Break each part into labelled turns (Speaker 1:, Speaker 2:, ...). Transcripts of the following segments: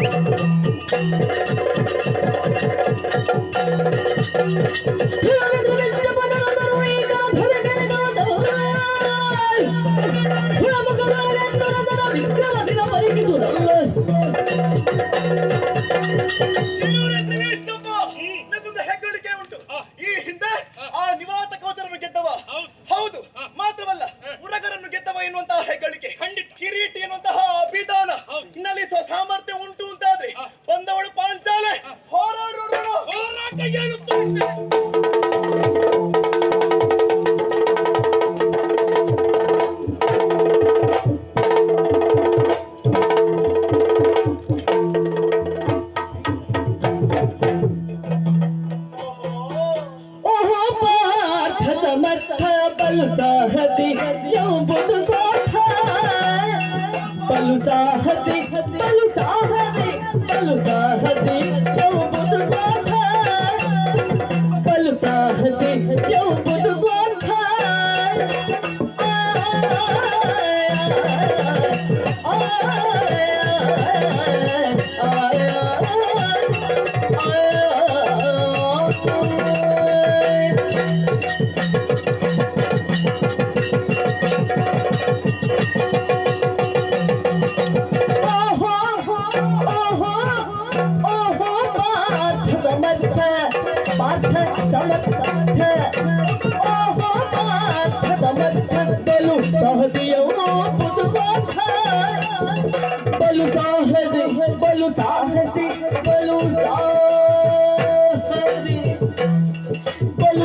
Speaker 1: Yeah, Hey, you're the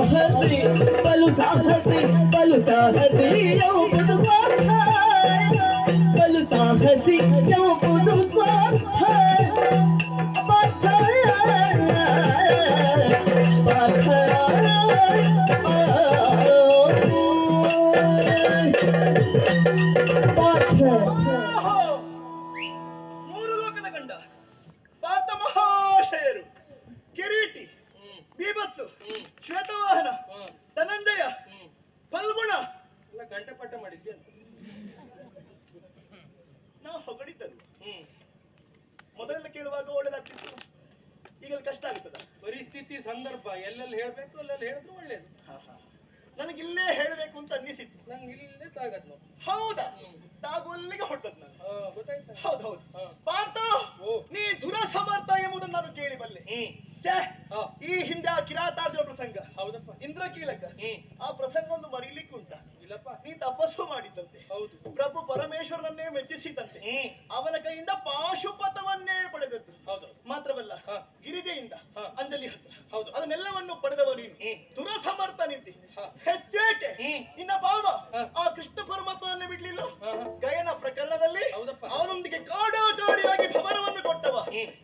Speaker 1: ಸಾಹಸಿ ಬಲು ಸಾಹಸಿ ಬಲು ಸಾಹಸಿ ಎಂಬುದು
Speaker 2: ಸಂದರ್ಭ ಎಲ್ಲೆಲ್ಲಿ ಹೇಳ್ಬೇಕು ಅಲ್ಲೆಲ್ಲಿ ಹೇಳಿದ್ರು ಒಳ್ಳೇದು.
Speaker 3: ನನಗೆ ಇಲ್ಲೇ ಹೇಳಬೇಕು ಅಂತ ಅನ್ನಿಸಿತ್ತು.
Speaker 2: ನಂಗೆ ಇಲ್ಲೇ ತಾಗದ್ ನಾವು
Speaker 3: ಹೌದಾ. ತಾವು ಅಲ್ಲಿಗೆ ಹೊಟ್ಟದ್ ನಾನು.
Speaker 2: ಗೊತ್ತಾಯ್ತಾ?
Speaker 3: ಹೌದು. ಪಾರ್ಥ ನೀ ದುರ ಸಮರ್ಥ ಎಂಬುದನ್ನು ನಾನು ಕೇಳಿ
Speaker 2: ಬಲ್ಲೆ.
Speaker 3: ಈ ಹಿಂದೆ ಆ ಕಿರಾತಾರ್ಜುನ ಪ್ರಸಂಗ.
Speaker 2: ಹೌದಪ್ಪ.
Speaker 3: ಇಂದ್ರ
Speaker 2: ಕೀಲಕ
Speaker 3: ಆ ಪ್ರಸಂಗ ಒಂದು ಮರೀಲಿಕ್ಕುಂಟ.
Speaker 2: ಇಲ್ಲಪ್ಪ.
Speaker 3: ನೀ ತಪಸ್ಸು ಮಾಡಿದ್ದಂತೆ.
Speaker 2: ಹೌದು.
Speaker 3: ಪ್ರಭು ಪರಮೇಶ್ವರನನ್ನೇ ಮೆಚ್ಚಿಸಿದಂತೆ ಅವನ ಕೈಯಿಂದ ಪಾಶುಪತವನ್ನೇ ಪಡೆದದ್ದು.
Speaker 2: ಹೌದು.
Speaker 3: ಮಾತ್ರವಲ್ಲ. ಗಿರಿಜೆಯಿಂದ
Speaker 2: ಹಾ.
Speaker 3: ಅಂಜಲಿ ಹತ್ರ.
Speaker 2: ಹೌದು.
Speaker 3: ಅದನ್ನೆಲ್ಲವನ್ನು ಪಡೆದವ ನೀನು. ದುರಸಮರ್ಥ ನಿಂತಿ. ಹೆಚ್ಚೇಕೆ. ನಿನ್ನ ಭಾವ ಆ ಕೃಷ್ಣ ಪರಮಾತ್ಮನನ್ನು ಬಿಡ್ಲಿಲ್ಲ. ಗಯನ ಪ್ರಕರಣದಲ್ಲಿ. ಅವನೊಂದಿಗೆ ಕಾಡಾಚಾಡಿಯಾಗಿ ಭವನವನ್ನು ಕೊಟ್ಟವ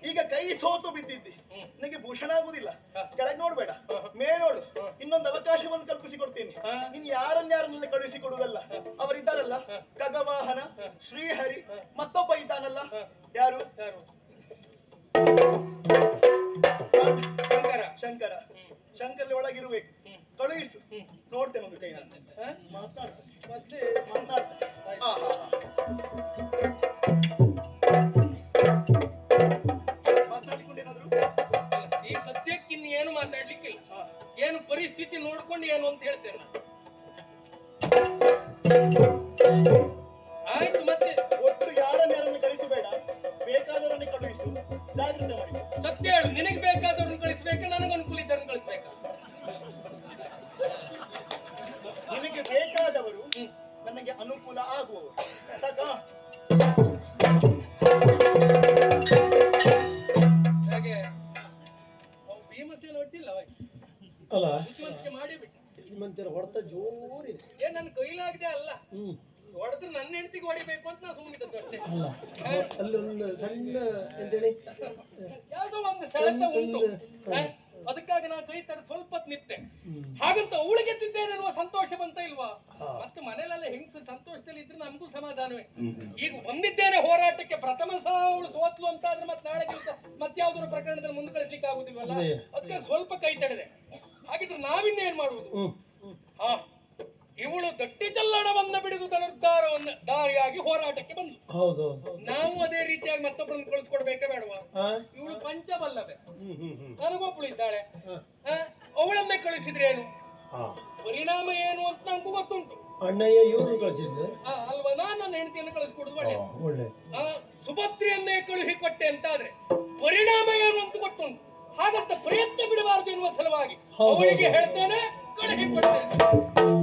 Speaker 3: ಈಗ ಕೈ ಸೋತು ಬಿದ್ದಿದ್ದಿ. ನಿನಗೆ ಭೂಷಣ ಆಗುದಿಲ್ಲ. ಕೆಳಗೆ ನೋಡ್ಬೇಡ. ಮೇ ನೋಡು. ಇನ್ನೊಂದು ಅವಕಾಶವನ್ನು ಕಲ್ಪಿಸಿ ಕೊಡ್ತೀನಿ. ನೀನ್ ಯಾರನ್ನ ಯಾರನ್ನೆಲ್ಲ ಕಳುಹಿಸಿ ಕೊಡುವುದಲ್ಲ ಅವರಿದ್ದಾರಲ್ಲ
Speaker 2: ಕಗವಾಹನ
Speaker 3: ಶ್ರೀಹರಿ ಮತ್ತೊಬ್ಬ ಇದ್ದಾನಲ್ಲ ಯಾರು
Speaker 2: ನಿನಗೆ
Speaker 3: ಬೇಕಾದವರು ನನಗೆ ಅನುಕೂಲ ಆಗುವವರು.
Speaker 2: ಹಾಗೆ? ಭೀಮಸೇನ
Speaker 4: ಅಲ್ಲ
Speaker 2: ಮಾಡಿ ಬಿಟ್ಟ
Speaker 4: ಶ್ರೀಮಂತರ ಹೊಡೆತ ಜೋರಿದೆ
Speaker 2: ಏನ್ ನನ್ನ ಕೈಲಾಗದೆ ಅಲ್ಲ.
Speaker 4: ಹ್ಮ್.
Speaker 2: ಹೊಡೆದ್ರೆ ನನ್ನ ಹೆಂಡತಿಗೆ ಹೊಡಿಬೇಕು ಅಂತ ನಾ ಸುಮ್ಮನಿದ್ದದ್ದು ಅಷ್ಟೇ
Speaker 4: ಅಲ್ಲ ಅಲ್ಲಿ ಒಂದು ಸಣ್ಣ ಎಂತೇಳಿ
Speaker 2: ಯಾವ್ದೋ ಒಂದು ಸೆಳೆತ ಉಂಟು? ಅದಕ್ಕಾಗಿ ನಾ ಕೈ ತರ ಸ್ವಲ್ಪ ನಿತ್ತೆ ಹಾಗಂತ ಅವಳಿಗೆ ತಿದ್ದೇನೆ ಅನ್ನುವ ಸಂತೋಷ ಬಂತ ಇಲ್ವಾ ಮತ್ತೆ ಮನೇಲೆಲ್ಲ ಹೆಂಗ್ಸ ಸಂತೋಷದಲ್ಲಿ ಇದ್ರೆ ನಮಗೂ ಸಮಾಧಾನವೇ. ಈಗ ಬಂದಿದ್ದೇನೆ ಹೋರಾಟಕ್ಕೆ ಪ್ರಥಮ ಸಹ ಅವಳು ಸೋತ್ಲು ಅಂತ ಆದ್ರೆ ಮತ್ತೆ ನಾಳೆ ದಿವಸ ಮತ್ತೆ ಯಾವ್ದಾದ್ರು ಪ್ರಕರಣದಲ್ಲಿ ಮುಂದೆ ಕಳಿಸ್ಲಿಕ್ಕೆ ಆಗುದಿಲ್ವಲ್ಲ
Speaker 4: ಅದೇ.
Speaker 2: ಅದಕ್ಕೆ ಸ್ವಲ್ಪ ಕೈ ತಡೆದೆ. ಹಾಗಿದ್ರೆ ನಾವಿನ್ನೇನ್ ಮಾಡುವುದು? ಇವಳು ದಟ್ಟಿ ಚಲ್ಲಣವನ್ನ ಬಿಡಿದು ತನ್ನ ದಾರಿಯಾಗಿ ಹೋರಾಟಕ್ಕೆ ಬಂದು
Speaker 4: ಹೌದು
Speaker 2: ನಾವು ಅದೇ ರೀತಿಯಾಗಿ ಮತ್ತೊಬ್ಬರನ್ನು ಕಳಿಸ್ಕೊಡ್ಬೇಕೇ ಬೇಡವಾ? ಇವಳು ಪಂಚಬಲ್ಲದೆ ನನಗೊಬ್ಬಳು ಇದ್ದಾಳೆ. ಅವಳನ್ನೇ ಕಳಿಸಿದ್ರೆ ಏನು ಪರಿಣಾಮ ಏನು ಅಂತ ನಂಗೂ ಗೊತ್ತುಂಟು.
Speaker 4: ಅಣ್ಣಯ್ಯ ಇವರು
Speaker 2: ಕಳಿಸಿದ್ರು ಅಲ್ವಾ? ನಾನು ನನ್ನ ಹೆಂಡತಿಯನ್ನು ಕಳಿಸ್ಕೊಡುದು ಒಳ್ಳೆ.
Speaker 4: ಒಳ್ಳೆ
Speaker 2: ಸುಭದ್ರೆಯನ್ನೇ ಕಳುಹಿ ಕೊಟ್ಟೆ ಅಂತಾದ್ರೆ ಪರಿಣಾಮ ಏನು ಅಂತ ಗೊತ್ತುಂಟು. ಹಾಗಂತ ಪ್ರಯತ್ನ ಬಿಡಬಾರದು ಎನ್ನುವ ಸಲುವಾಗಿ ಅವಳಿಗೆ. ಹೇಳ್ತೇನೆ ಕಳುಹಿ ಕೊಡ್ತೇನೆ